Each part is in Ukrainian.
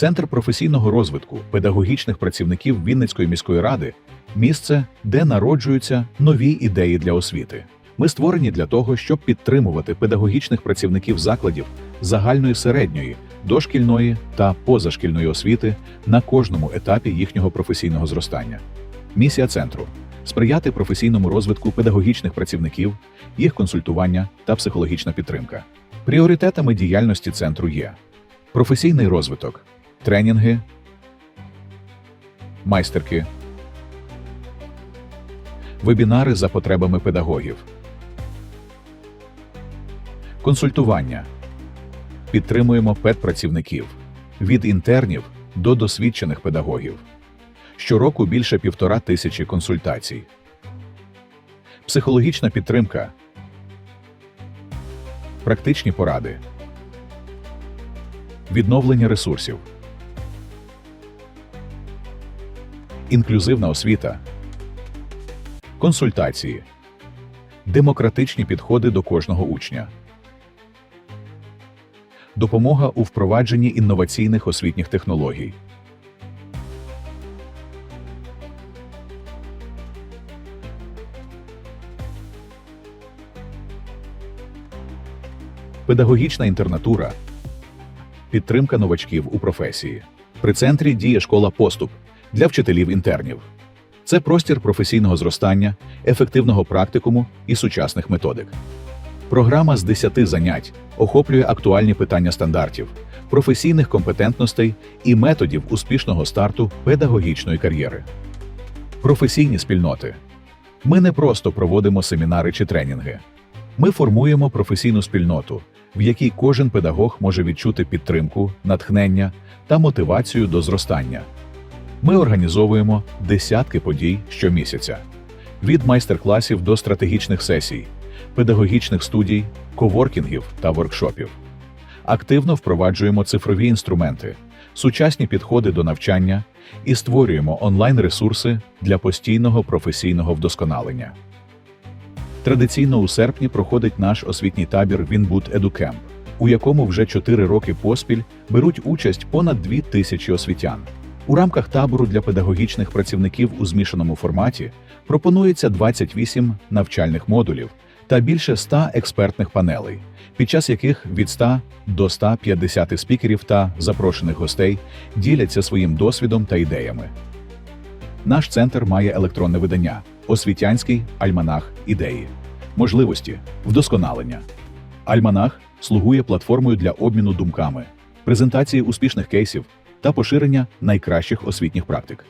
Центр професійного розвитку педагогічних працівників Вінницької міської ради місце, де народжуються нові ідеї для освіти. Ми створені для того, щоб підтримувати педагогічних працівників закладів загальної середньої, дошкільної та позашкільної освіти на кожному етапі їхнього професійного зростання. Місія центру сприяти професійному розвитку педагогічних працівників, їх консультування та психологічна підтримка. Пріоритетами діяльності центру є професійний розвиток, тренінги, майстерки, вебінари за потребами педагогів, консультування. Підтримуємо педпрацівників від інтернів до досвідчених педагогів. Щороку більше півтора тисячі консультацій. Психологічна підтримка. Практичні поради. Відновлення ресурсів. Інклюзивна освіта. Консультації. Демократичні підходи до кожного учня. Допомога у впровадженні інноваційних освітніх технологій. Педагогічна інтернатура. Підтримка новачків у професії. При центрі діє школа поступ для вчителів-інтернів. Це простір професійного зростання, ефективного практикуму і сучасних методик. Програма з 10 занять охоплює актуальні питання стандартів, професійних компетентностей і методів успішного старту педагогічної кар'єри. Професійні спільноти. Ми не просто проводимо семінари чи тренінги. Ми формуємо професійну спільноту, в якій кожен педагог може відчути підтримку, натхнення та мотивацію до зростання. Ми організовуємо десятки подій щомісяця від майстер-класів до стратегічних сесій, педагогічних студій, коворкінгів та воркшопів. Активно впроваджуємо цифрові інструменти, сучасні підходи до навчання і створюємо онлайн-ресурси для постійного професійного вдосконалення. Традиційно у серпні проходить наш освітній табір Вінбут Едукемп, у якому вже 4 роки поспіль беруть участь понад 2 тисячі освітян. У рамках табору для педагогічних працівників у змішаному форматі пропонується 28 навчальних модулів та більше 100 експертних панелей, під час яких від 100 до 150 спікерів та запрошених гостей діляться своїм досвідом та ідеями. Наш центр має електронне видання, освітянський альманах ідеї, можливості, вдосконалення. Альманах слугує платформою для обміну думками, презентації успішних кейсів та поширення найкращих освітніх практик.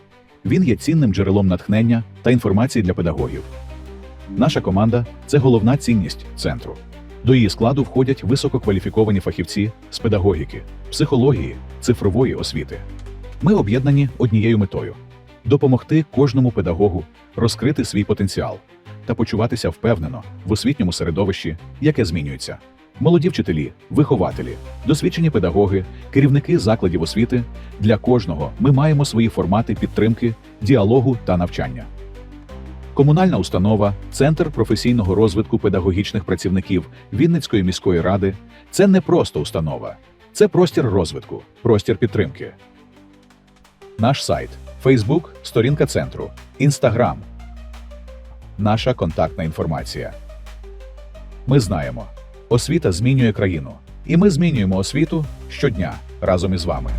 Він є цінним джерелом натхнення та інформації для педагогів. Наша команда це головна цінність центру. До її складу входять висококваліфіковані фахівці з педагогіки, психології, цифрової освіти. Ми об'єднані однією метою допомогти кожному педагогу розкрити свій потенціал та почуватися впевнено в освітньому середовищі, яке змінюється. Молоді вчителі, вихователі, досвідчені педагоги, керівники закладів освіти для кожного ми маємо свої формати підтримки, діалогу та навчання. Комунальна установа, Центр професійного розвитку педагогічних працівників Вінницької міської ради це не просто установа, це простір розвитку, простір підтримки. Наш сайт, Фейсбук, сторінка центру, Інстаграм. Наша контактна інформація. Ми знаємо, освіта змінює країну, і ми змінюємо освіту щодня разом із вами.